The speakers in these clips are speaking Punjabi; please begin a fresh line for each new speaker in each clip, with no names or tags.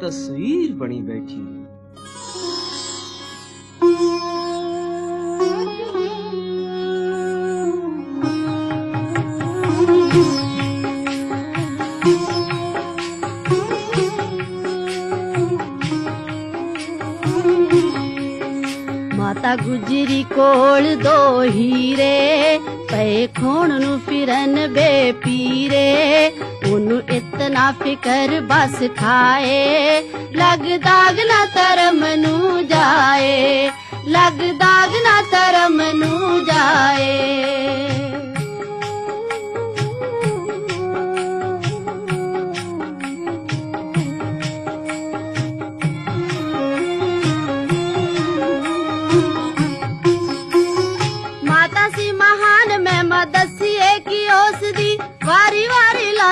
ਤਸਵੀਰ ਬਣੀ ਬੈਠੀ।
ਮਾਤਾ ਗੁਜਰੀ ਕੋਲ ਦੋ ਹੀਰੇ ਪਏ ਖੋਣ ਨੂੰ ਫਿਰਨ ਬੇ ਪੀਰੇ। ਉਹਨੂੰ ਇਤਨਾ ਫਿਕਰ ਬਸ ਖਾਏ। ਲੱਗ ਦਾਗ ਨਾ ਧਰਮ ਨੂੰ ਜਾਏ। ਲੱਗ ਦਾਗ ਨਾ ਧਰਮ ਨੂੰ ਜਾਏ।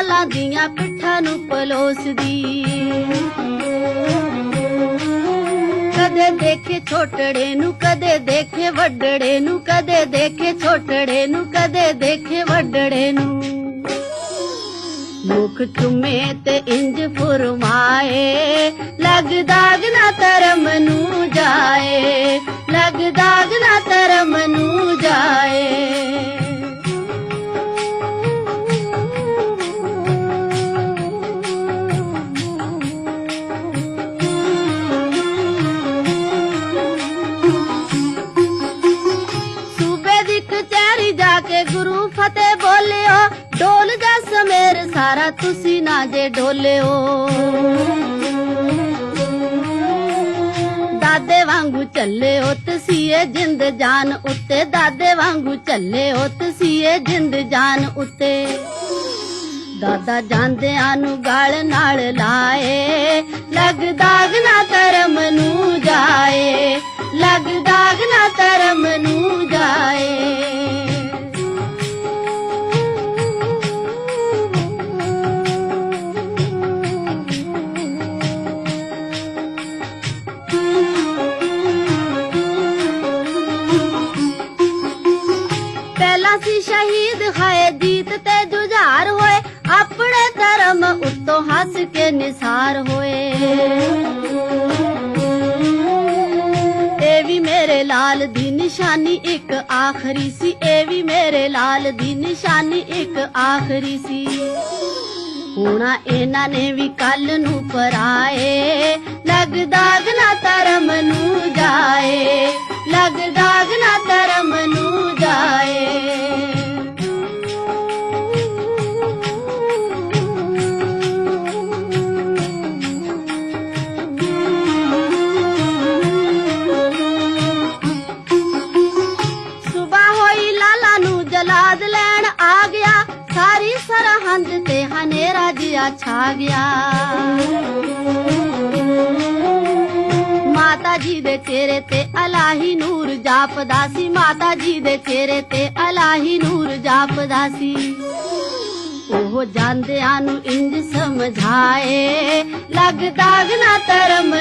ਵਾਰੀ ਦੀਆਂ ਪਿੱਠਾਂ ਨੂੰ ਪਲੋਸਦੀ। ਕਦੇ ਦੇਖੇ ਛੋਟੜੇ ਨੂੰ, ਕਦੇ ਦੇਖੇ ਵੱਡੜੇ ਨੂੰ, ਕਦੇ ਦੇਖੇ ਛੋਟੜੇ ਨੂੰ, ਕਦੇ ਦੇਖੇ ਵੱਡੜੇ ਨੂੰ। ਮੁਖ ਚੁੰਮੇ ਤੇ ਇੰਜ ਫੁਰਮਾਏ ਲੱਗ ਨਾ ਧਰਮ ਗੁਰੂ ਫਤਿਹ ਬੋਲਿਓ ਢੋਲ ਜਸ ਮੇਰ, ਸਾਰਾ ਤੁਸੀਂ ਨਾ ਜੇ ਢੋਲਿਓ ਦਾਦੇ ਵਾਂਗੂ ਚੱਲਿਓ ਤਸੀਏ ਜਿੰਦ ਜਾਨ ਉੱਤੇ। ਦਾਦੇ ਵਾਂਗੂ ਚੱਲਿਓ ਤਸੀਏ ਜਿੰਦ ਜਾਨ ਉੱਤੇ। ਦਾਦਾ ਜਾਂਦਿਆਂ ਨੂੰ ਗਾਲ ਨਾਲ ਲਾਏ ਪਹਿਲਾ ਸੀ ਸ਼ਹੀਦ, ਹਾਏ ਜੀਤ ਤੇ ਜੁਝਾਰ ਹੋਏ। ਆਪਣੇ ਧਰਮ ਉੱਤੋਂ ਹੱਸ ਕੇ ਨਿਸਾਰ ਹੋਏ। ਇਹ ਵੀ ਮੇਰੇ ਲਾਲ ਦੀ ਨਿਸ਼ਾਨੀ, ਇੱਕ ਆਖਰੀ ਸੀ। ਇਹ ਵੀ ਮੇਰੇ ਲਾਲ ਦੀ ਨਿਸ਼ਾਨੀ, ਇੱਕ ਆਖਰੀ ਸੀ। ਹੋਣਾ ਇਹਨਾਂ ਨੇ ਵੀ ਕੱਲ ਨੂੰ ਪਰਾਏ। ਲੱਗ ਨਾ ਧਰਮ ਨੂੰ ਜਾਏ। ਲੱਗਦਾ ਸਾਰੀ ਸਰਹੰਦ ਤੇ ਹਨੇਰਾ ਜਿਹਾ ਛਾ ਗਿਆ। ਮਾਤਾ ਜੀ ਦੇ ਚਿਹਰੇ ਤੇ ਅਲਾਹੀ ਨੂਰ ਜਾਪਦਾ ਸੀ। ਮਾਤਾ ਜੀ ਦੇ ਚਿਹਰੇ ਤੇ ਅਲਾਹੀ ਨੂਰ ਜਾਪਦਾ ਸੀ। ਉਹ ਜਾਂਦਿਆਂ ਨੂੰ ਇੰਜ ਸਮਝਾਏ ਲੱਗ ਦਾਗ ਨਾ ਧਰਮ